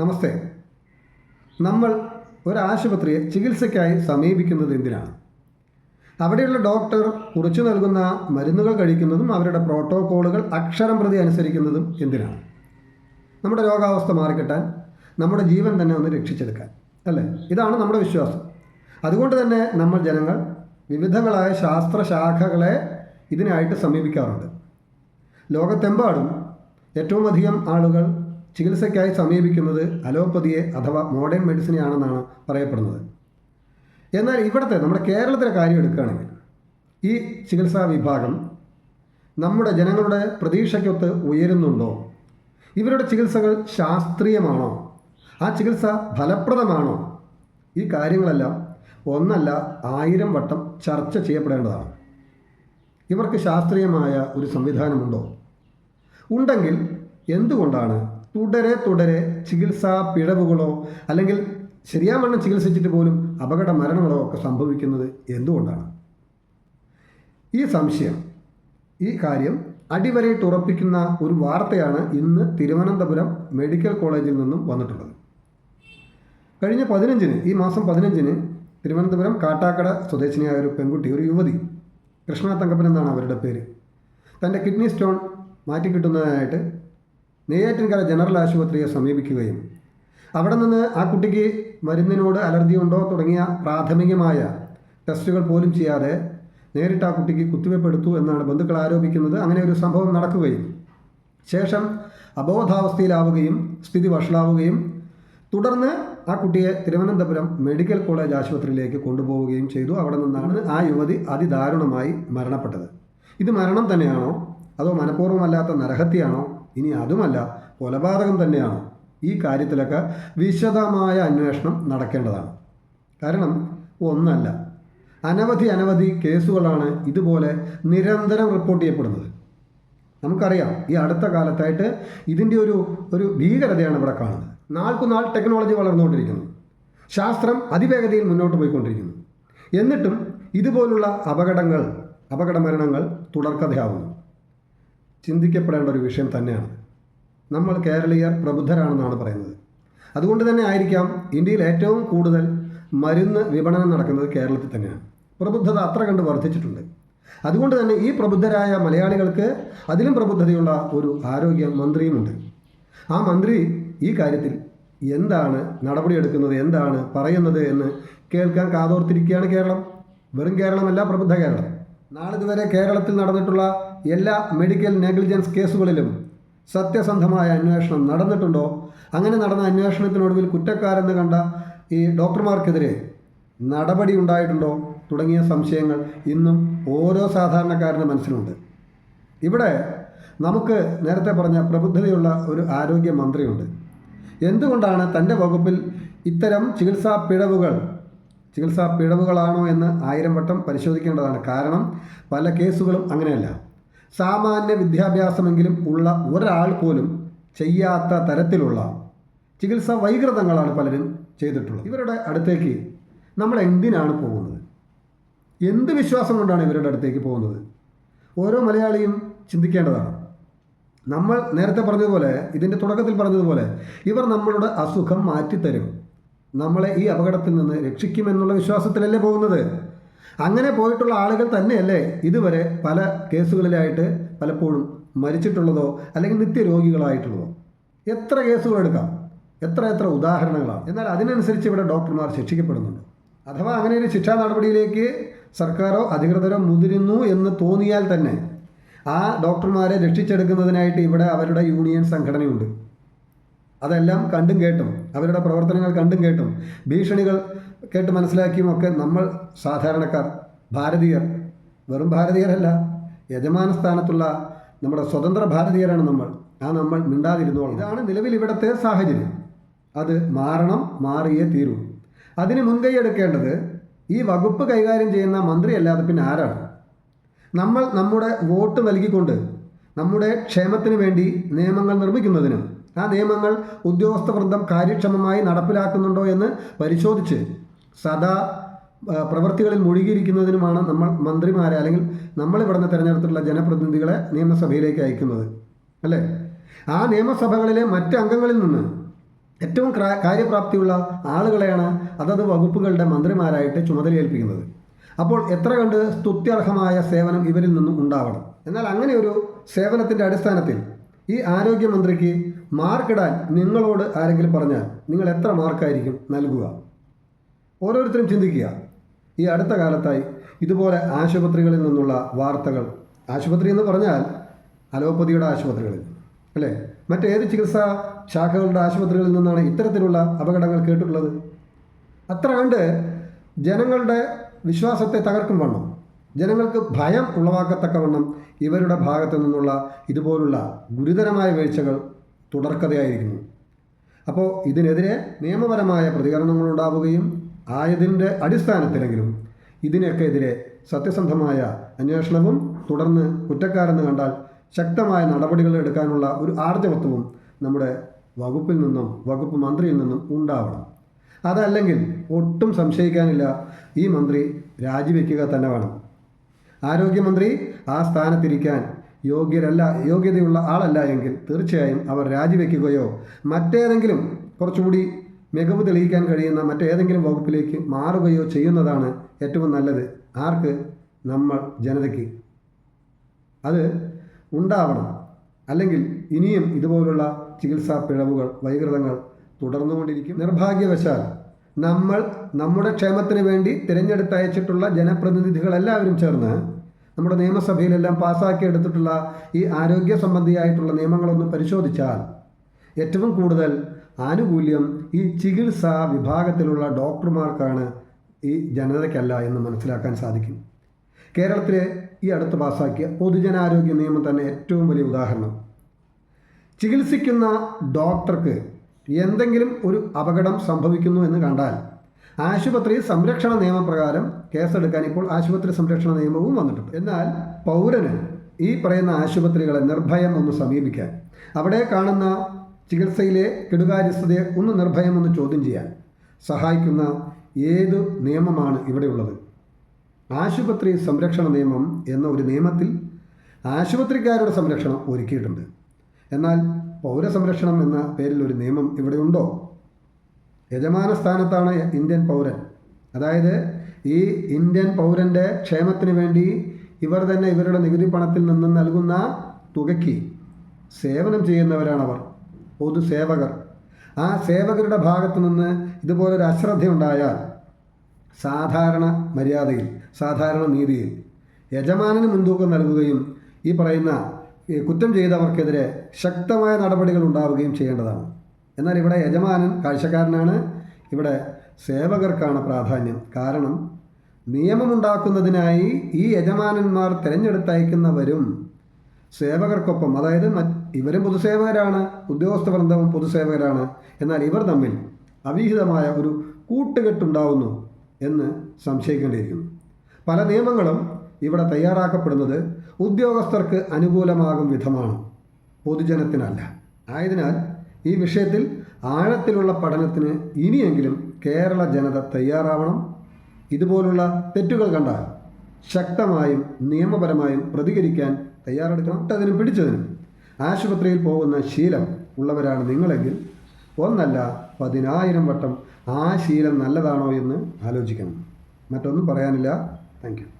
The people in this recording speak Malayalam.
നമസ്തേ. നമ്മൾ ഒരാശുപത്രിയെ ചികിത്സയ്ക്കായി സമീപിക്കുന്നത് എന്തിനാണ്? അവിടെയുള്ള ഡോക്ടർ കുറിച്ചു നൽകുന്ന മരുന്നുകൾ കഴിക്കുന്നതും അവരുടെ പ്രോട്ടോക്കോളുകൾ അക്ഷരം പ്രതി അനുസരിക്കുന്നതും എന്തിനാണ്? നമ്മുടെ രോഗാവസ്ഥ മാറിക്കിട്ടാൻ നമ്മുടെ ജീവൻ തന്നെ ഒന്ന് രക്ഷിച്ചെടുക്കാൻ അല്ലേ? ഇതാണ് നമ്മുടെ വിശ്വാസം. അതുകൊണ്ട് തന്നെ നമ്മൾ ജനങ്ങൾ വിവിധങ്ങളായ ശാസ്ത്രശാഖകളെ ഇതിനായിട്ട് സമീപിക്കാറുണ്ട്. ലോകത്തെമ്പാടും ഏറ്റവും അധികം ആളുകൾ ചികിത്സയ്ക്കായി സമീപിക്കുന്നത് അലോപ്പതിയെ അഥവാ മോഡേൺ മെഡിസിനെയാണെന്നാണ് പറയപ്പെടുന്നത്. എന്നാൽ ഇവിടുത്തെ നമ്മുടെ കേരളത്തിലെ കാര്യം എടുക്കുകയാണെങ്കിൽ ഈ ചികിത്സാ വിഭാഗം നമ്മുടെ ജനങ്ങളുടെ പ്രതീക്ഷയ്ക്കൊത്ത് ഉയരുന്നുണ്ടോ? ഇവരുടെ ചികിത്സകൾ ശാസ്ത്രീയമാണോ? ആ ചികിത്സ ഫലപ്രദമാണോ? ഈ കാര്യങ്ങളെല്ലാം ഒന്നല്ല ആയിരം വട്ടം ചർച്ച ചെയ്യപ്പെടേണ്ടതാണ്. ഇവർക്ക് ശാസ്ത്രീയമായ ഒരു സംവിധാനമുണ്ടോ? ഉണ്ടെങ്കിൽ എന്തുകൊണ്ടാണ് തുടരെ തുടരെ ചികിത്സാ പിഴവുകളോ അല്ലെങ്കിൽ ശരിയാവണ്ണം ചികിത്സിച്ചിട്ട് പോലും അപകട മരണങ്ങളോ ഒക്കെ സംഭവിക്കുന്നത് എന്തുകൊണ്ടാണ്? ഈ സംശയം ഈ കാര്യം അടിവരയിട്ട് ഉറപ്പിക്കുന്ന ഒരു വാർത്തയാണ് ഇന്ന് തിരുവനന്തപുരം മെഡിക്കൽ കോളേജിൽ നിന്നും വന്നിട്ടുള്ളത്. കഴിഞ്ഞ പതിനഞ്ചിന് ഈ മാസം പതിനഞ്ചിന് തിരുവനന്തപുരം കാട്ടാക്കട സ്വദേശിനിയായ ഒരു പെൺകുട്ടി ഒരു യുവതി കൃഷ്ണ തങ്കപ്പൻ എന്നാണ് അവരുടെ പേര് തന്റെ കിഡ്നി സ്റ്റോൺ മാറ്റിക്കിട്ടുന്നതിനായിട്ട് നെയ്യാറ്റിൻകര ജനറൽ ആശുപത്രിയെ സമീപിക്കുകയും അവിടെ നിന്ന് ആ കുട്ടിക്ക് മരുന്നിനോട് അലർജി ഉണ്ടോ തുടങ്ങിയ പ്രാഥമികമായ ടെസ്റ്റുകൾ പോലും ചെയ്യാതെ നേരിട്ട് ആ കുട്ടിക്ക് കുത്തിവയ്പ് എടുത്തു എന്നാണ് ബന്ധുക്കൾ ആരോപിക്കുന്നത്. അങ്ങനെ ഒരു സംഭവം നടക്കുകയും ശേഷം അബോധാവസ്ഥയിലാവുകയും സ്ഥിതി വഷളാവുകയും തുടർന്ന് ആ കുട്ടിയെ തിരുവനന്തപുരം മെഡിക്കൽ കോളേജ് ആശുപത്രിയിലേക്ക് കൊണ്ടുപോവുകയും ചെയ്തു. അവിടെ നിന്നാണ് ആ യുവതി അതിദാരുണമായി മരണപ്പെട്ടത്. ഇത് മരണം തന്നെയാണോ? അതോ മനഃപൂർവമല്ലാത്ത നരഹത്യയാണോ? ഇനി അതുമല്ല കൊലപാതകം തന്നെയാണ്. ഈ കാര്യത്തിലൊക്കെ വിശദമായ അന്വേഷണം നടക്കേണ്ടതാണ്. കാരണം ഒന്നല്ല. അനവധി അനവധി കേസുകളാണ് ഇതുപോലെ നിരന്തരം റിപ്പോർട്ട് ചെയ്യപ്പെടുന്നത്. നമുക്കറിയാം ഈ അടുത്ത കാലത്തായിട്ട് ഇതിന്റെ ഒരു ഒരു ഭീകരതയാണ് ഇവിടെ കാണുന്നത്. നാൾക്കുനാൾ ടെക്നോളജി വളർന്നുകൊണ്ടിരിക്കുന്നു. ശാസ്ത്രം അതിവേഗതയിൽ മുന്നോട്ട് പോയിക്കൊണ്ടിരിക്കുന്നു. എന്നിട്ടും ഇതുപോലുള്ള അപകടങ്ങൾ അപകട മരണങ്ങൾ തുടർക്കഥയാവുന്നു. ചിന്തിക്കപ്പെടേണ്ട ഒരു വിഷയം തന്നെയാണ്. നമ്മൾ കേരളീയർ പ്രബുദ്ധരാണെന്നാണ് പറയുന്നത്. അതുകൊണ്ട് തന്നെ ആയിരിക്കാം ഇന്ത്യയിൽ ഏറ്റവും കൂടുതൽ മരുന്ന് വിപണനം നടക്കുന്നത് കേരളത്തിൽ തന്നെയാണ്. പ്രബുദ്ധത അത്ര കണ്ട് വർദ്ധിച്ചിട്ടുണ്ട്. അതുകൊണ്ട് തന്നെ ഈ പ്രബുദ്ധരായ മലയാളികൾക്ക് അതിലും പ്രബുദ്ധതയുള്ള ഒരു ആരോഗ്യ മന്ത്രിയുമുണ്ട്. ആ മന്ത്രി ഈ കാര്യത്തിൽ എന്താണ് നടപടിയെടുക്കുന്നത് എന്താണ് പറയുന്നത് എന്ന് കേൾക്കാൻ കാതോർത്തിരിക്കുകയാണ് കേരളം. വെറും കേരളമല്ല പ്രബുദ്ധ കേരളം. നാളിതുവരെ കേരളത്തിൽ നടന്നിട്ടുള്ള എല്ലാ മെഡിക്കൽ നെഗ്ലിജൻസ് കേസുകളിലും സത്യസന്ധമായ അന്വേഷണം നടന്നിട്ടുണ്ടോ? അങ്ങനെ നടന്ന അന്വേഷണത്തിനൊടുവിൽ കുറ്റക്കാരെന്ന് കണ്ട ഈ ഡോക്ടർമാർക്കെതിരെ നടപടി ഉണ്ടായിട്ടുണ്ടോ? തുടങ്ങിയ സംശയങ്ങൾ ഇന്നും ഓരോ സാധാരണക്കാരന്റെ മനസ്സിലുണ്ട്. ഇവിടെ നമുക്ക് നേരത്തെ പറഞ്ഞ പ്രബുദ്ധതയുള്ള ഒരു ആരോഗ്യ മന്ത്രിയുണ്ട്. എന്തുകൊണ്ടാണ് തന്റെ വകുപ്പിൽ ഇത്തരം ചികിത്സാ പിഴവുകൾ ചികിത്സാ പിഴവുകളാണോ എന്ന് ആയിരം വട്ടം പരിശോധിക്കേണ്ടതാണ്. കാരണം പല കേസുകളും അങ്ങനെയല്ല. സാമാന്യ വിദ്യാഭ്യാസമെങ്കിലും ഉള്ള ഒരാൾ പോലും ചെയ്യാത്ത തരത്തിലുള്ള ചികിത്സാ വൈകൃതങ്ങളാണ് പലരും ചെയ്തിട്ടുള്ളത്. ഇവരുടെ അടുത്തേക്ക് നമ്മൾ എന്തിനാണ് പോകുന്നത്? എന്ത് വിശ്വാസം കൊണ്ടാണ് ഇവരുടെ അടുത്തേക്ക് പോകുന്നത്? ഓരോ മലയാളിയും ചിന്തിക്കേണ്ടതാണ്. നമ്മൾ നേരത്തെ പറഞ്ഞതുപോലെ ഇതിന്റെ തുടക്കത്തിൽ പറഞ്ഞതുപോലെ ഇവർ നമ്മളുടെ അസുഖം മാറ്റിത്തരും. നമ്മളെ ഈ അപകടത്തിൽ നിന്ന് രക്ഷിക്കുമെന്നുള്ള വിശ്വാസത്തിലല്ലേ പോകുന്നത്? അങ്ങനെ പോയിട്ടുള്ള ആളുകൾ തന്നെയല്ലേ ഇതുവരെ പല കേസുകളിലായിട്ട് പലപ്പോഴും മരിച്ചിട്ടുള്ളതോ അല്ലെങ്കിൽ നിത്യരോഗികളായിട്ടുള്ളതോ? എത്ര കേസുകൾ എടുക്കാം? എത്ര എത്ര ഉദാഹരണങ്ങളാണ്. എന്നാൽ അതിനനുസരിച്ച് ഇവിടെ ഡോക്ടർമാർ ശിക്ഷിക്കപ്പെടുന്നുണ്ട്. അഥവാ അങ്ങനെ ഒരു ശിക്ഷാ നടപടിയിലേക്ക് സർക്കാരോ അധികൃതരോ മുതിരുന്നു എന്ന് തോന്നിയാൽ തന്നെ ആ ഡോക്ടർമാരെ രക്ഷിച്ചെടുക്കുന്നതിനായിട്ട് ഇവിടെ അവരുടെ യൂണിയൻ സംഘടനയുണ്ട്. അതെല്ലാം കണ്ടും കേട്ടും അവരുടെ പ്രവർത്തനങ്ങൾ കണ്ടും കേട്ടും ഭീഷണികൾ കേട്ട് മനസ്സിലാക്കിയും ഒക്കെ നമ്മൾ സാധാരണക്കാർ ഭാരതീയർ വെറും ഭാരതീയരല്ല യജമാന സ്ഥാനത്തുള്ള നമ്മുടെ സ്വതന്ത്ര ഭാരതീയരാണ് നമ്മൾ. ആ നമ്മൾ മിണ്ടാതിരുന്നോളാം ഇതാണ് നിലവിൽ ഇവിടുത്തെ സാഹചര്യം. അത് മാറണം മാറിയേ തീരൂ. അതിന് മുൻകൈ എടുക്കേണ്ടത് ഈ വകുപ്പ് കൈകാര്യം ചെയ്യുന്ന മന്ത്രി അല്ലാതെ പിന്നെ ആരാണ്? നമ്മൾ നമ്മുടെ വോട്ട് നൽകിക്കൊണ്ട് നമ്മുടെ ക്ഷേമത്തിന് വേണ്ടി നിയമങ്ങൾ നിർമ്മിക്കുന്നതിനും ആ നിയമങ്ങൾ ഉദ്യോഗസ്ഥ വൃന്ദം കാര്യക്ഷമമായി നടപ്പിലാക്കുന്നുണ്ടോ എന്ന് പരിശോധിച്ച് സദാ പ്രവൃത്തികളിൽ മുഴുകിയിരിക്കുന്നതിനുമാണ് നമ്മൾ മന്ത്രിമാരെ അല്ലെങ്കിൽ നമ്മൾ ഇവിടുന്ന് തിരഞ്ഞെടുത്തിട്ടുള്ള ജനപ്രതിനിധികളെ നിയമസഭയിലേക്ക് അയക്കുന്നത്. അല്ലേ? ആ നിയമസഭകളിലെ മറ്റ് അംഗങ്ങളിൽ നിന്ന് ഏറ്റവും കാര്യപ്രാപ്തിയുള്ള ആളുകളെയാണ് അതത് വകുപ്പുകളുടെ മന്ത്രിമാരായിട്ട് ചുമതലയേൽപ്പിക്കുന്നത്. അപ്പോൾ എത്ര കണ്ട് സ്തുത്യർഹമായ സേവനം ഇവരിൽ നിന്നും ഉണ്ടാവണം? എന്നാൽ അങ്ങനെ ഒരു സേവനത്തിന്റെ അടിസ്ഥാനത്തിൽ ഈ ആരോഗ്യമന്ത്രിക്ക് മാർക്കിടാൻ നിങ്ങളോട് ആരെങ്കിലും പറഞ്ഞാൽ നിങ്ങൾ എത്ര മാർക്കായിരിക്കും നൽകുക? ഓരോരുത്തരും ചിന്തിക്കുക. ഈ അടുത്ത കാലത്തായി ഇതുപോലെ ആശുപത്രികളിൽ നിന്നുള്ള വാർത്തകൾ. ആശുപത്രി എന്ന് പറഞ്ഞാൽ അലോപ്പതിയുടെ ആശുപത്രികളിൽ. അല്ലേ? മറ്റേത് ചികിത്സാ ശാഖകളുടെ ആശുപത്രികളിൽ നിന്നാണ് ഇത്തരത്തിലുള്ള അപകടങ്ങൾ കേട്ടിട്ടുള്ളത്? അത്ര കണ്ട് ജനങ്ങളുടെ വിശ്വാസത്തെ തകർക്കും വണ്ണം. ജനങ്ങൾക്ക് ഭയം ഉളവാക്കത്തക്കവണ്ണം ഇവരുടെ ഭാഗത്തു നിന്നുള്ള ഇതുപോലുള്ള ഗുരുതരമായ വീഴ്ചകൾ തുടർക്കഥയായിരിക്കുന്നു. അപ്പോൾ ഇതിനെതിരെ നിയമപരമായ പ്രതികരണങ്ങൾ ഉണ്ടാവുകയും ആയതിന്റെ അടിസ്ഥാനത്തിലെങ്കിലും ഇതിനൊക്കെ എതിരെ സത്യസന്ധമായ അന്വേഷണവും തുടർന്ന് കുറ്റക്കാരെന്ന് കണ്ടാൽ ശക്തമായ നടപടികൾ എടുക്കാനുള്ള ഒരു ആർജവത്വവും നമ്മുടെ വകുപ്പിൽ നിന്നും വകുപ്പ് മന്ത്രിയിൽ നിന്നും ഉണ്ടാവണം. അതല്ലെങ്കിൽ ഒട്ടും സംശയിക്കാനില്ല ഈ മന്ത്രി രാജിവെക്കുക തന്നെ വേണം. ആരോഗ്യമന്ത്രി ആ സ്ഥാനത്തിരിക്കാൻ യോഗ്യരല്ല യോഗ്യതയുള്ള ആളല്ല എങ്കിൽ തീർച്ചയായും അവർ രാജിവെക്കുകയോ മറ്റേതെങ്കിലും കുറച്ചുകൂടി മികവ് തെളിയിക്കാൻ കഴിയുന്ന മറ്റേതെങ്കിലും വകുപ്പിലേക്ക് മാറുകയോ ചെയ്യുന്നതാണ് ഏറ്റവും നല്ലത്. ആർക്ക്? നമ്മൾ ജനതയ്ക്ക്. അത് ഉണ്ടാവണം. അല്ലെങ്കിൽ ഇനിയും ഇതുപോലുള്ള ചികിത്സാ പിഴവുകൾ വൈകൃതങ്ങൾ തുടർന്നുകൊണ്ടിരിക്കും. നിർഭാഗ്യവശാൽ നമ്മൾ നമ്മുടെ ക്ഷേമത്തിന് വേണ്ടി തിരഞ്ഞെടുത്തയച്ചിട്ടുള്ള ജനപ്രതിനിധികളെല്ലാവരും ചേർന്ന് നമ്മുടെ നിയമസഭയിലെല്ലാം പാസ്സാക്കി എടുത്തിട്ടുള്ള ഈ ആരോഗ്യ സംബന്ധിയായിട്ടുള്ള നിയമങ്ങളൊന്ന് പരിശോധിച്ചാൽ ഏറ്റവും കൂടുതൽ ആനുകൂല്യം ഈ ചികിത്സാ വിഭാഗത്തിലുള്ള ഡോക്ടർമാർക്കാണ് ഈ ജനതയ്ക്കല്ല എന്ന് മനസ്സിലാക്കാൻ സാധിക്കും. കേരളത്തിലെ ഈ അടുത്ത് പാസ്സാക്കിയ പൊതുജനാരോഗ്യ നിയമം തന്നെ ഏറ്റവും വലിയ ഉദാഹരണം. ചികിത്സിക്കുന്ന ഡോക്ടർക്ക് എന്തെങ്കിലും ഒരു അപകടം സംഭവിക്കുന്നു എന്ന് കണ്ടാൽ ആശുപത്രി സംരക്ഷണ നിയമപ്രകാരം കേസെടുക്കാൻ ഇപ്പോൾ ആശുപത്രി സംരക്ഷണ നിയമവും വന്നിട്ടുണ്ട്. എന്നാൽ പൗരന് ഈ പറയുന്ന ആശുപത്രികളെ നിർഭയം ഒന്ന് സമീപിക്കാൻ അവിടെ കാണുന്ന ചികിത്സയിലെ കെടുകാര്യസ്ഥതയെ ഒന്ന് നിർഭയം ഒന്ന് ചോദ്യം ചെയ്യാൻ സഹായിക്കുന്ന ഏത് നിയമമാണ് ഇവിടെയുള്ളത് ആശുപത്രി സംരക്ഷണ നിയമം എന്ന ഒരു നിയമത്തിൽ ആശുപത്രിക്കാരുടെ സംരക്ഷണം ഒരുക്കിയിട്ടുണ്ട്. എന്നാൽ പൗരസംരക്ഷണം എന്ന പേരിൽ ഒരു നിയമം ഇവിടെ ഉണ്ടോ? യജമാന സ്ഥാനത്താണ് ഇന്ത്യൻ പൗരൻ. അതായത് ഈ ഇന്ത്യൻ പൗരന്റെ ക്ഷേമത്തിന് വേണ്ടി ഇവർ തന്നെ ഇവരുടെ നികുതി പണത്തിൽ നിന്ന് നൽകുന്ന തുകയ്ക്ക് സേവനം ചെയ്യുന്നവരാണവർ. പൊതുസേവകർ ആ സേവകരുടെ ഭാഗത്തു നിന്ന് ഇതുപോലൊരു അശ്രദ്ധയുണ്ടായാൽ സാധാരണ മര്യാദയിൽ സാധാരണ നീതിയിൽ യജമാനന് മുൻതൂക്കം നൽകുകയും ഈ പറയുന്ന കുറ്റം ചെയ്തവർക്കെതിരെ ശക്തമായ നടപടികൾ ഉണ്ടാവുകയും ചെയ്യേണ്ടതാണ്. എന്നാൽ ഇവിടെ യജമാനൻ കാഴ്ചക്കാരനാണ്. ഇവിടെ സേവകർക്കാണ് പ്രാധാന്യം. കാരണം നിയമമുണ്ടാക്കുന്നതിനായി ഈ യജമാനന്മാർ തിരഞ്ഞെടുത്തയക്കുന്നവരും സേവകർക്കൊപ്പം അതായത് ഇവരും പൊതുസേവകരാണ് ഉദ്യോഗസ്ഥ വൃന്ദവും പൊതുസേവകരാണ്. എന്നാൽ ഇവർ തമ്മിൽ അവിഹിതമായ ഒരു കൂട്ടുകെട്ടുണ്ടാവുന്നു എന്ന് സംശയിക്കേണ്ടിയിരിക്കുന്നു. പല നിയമങ്ങളും ഇവിടെ തയ്യാറാക്കപ്പെടുന്നത് ഉദ്യോഗസ്ഥർക്ക് അനുകൂലമാകും വിധമാണ്. പൊതുജനത്തിനല്ല. ആയതിനാൽ ഈ വിഷയത്തിൽ ആഴത്തിലുള്ള പഠനത്തിന് ഇനിയെങ്കിലും കേരള ജനത തയ്യാറാവണം. ഇതുപോലുള്ള തെറ്റുകൾ കണ്ടാൽ ശക്തമായും നിയമപരമായും പ്രതികരിക്കാൻ തയ്യാറെടുക്കണം. അതിനും പിടിച്ചതിനും. ആശുപത്രിയിൽ പോകുന്ന ശീലം ഉള്ളവരാണ് നിങ്ങളെങ്കിൽ ഒന്നല്ല പതിനായിരം വട്ടം ആ ശീലം നല്ലതാണോ എന്ന് ആലോചിക്കണം. മറ്റൊന്നും പറയാനില്ല. താങ്ക്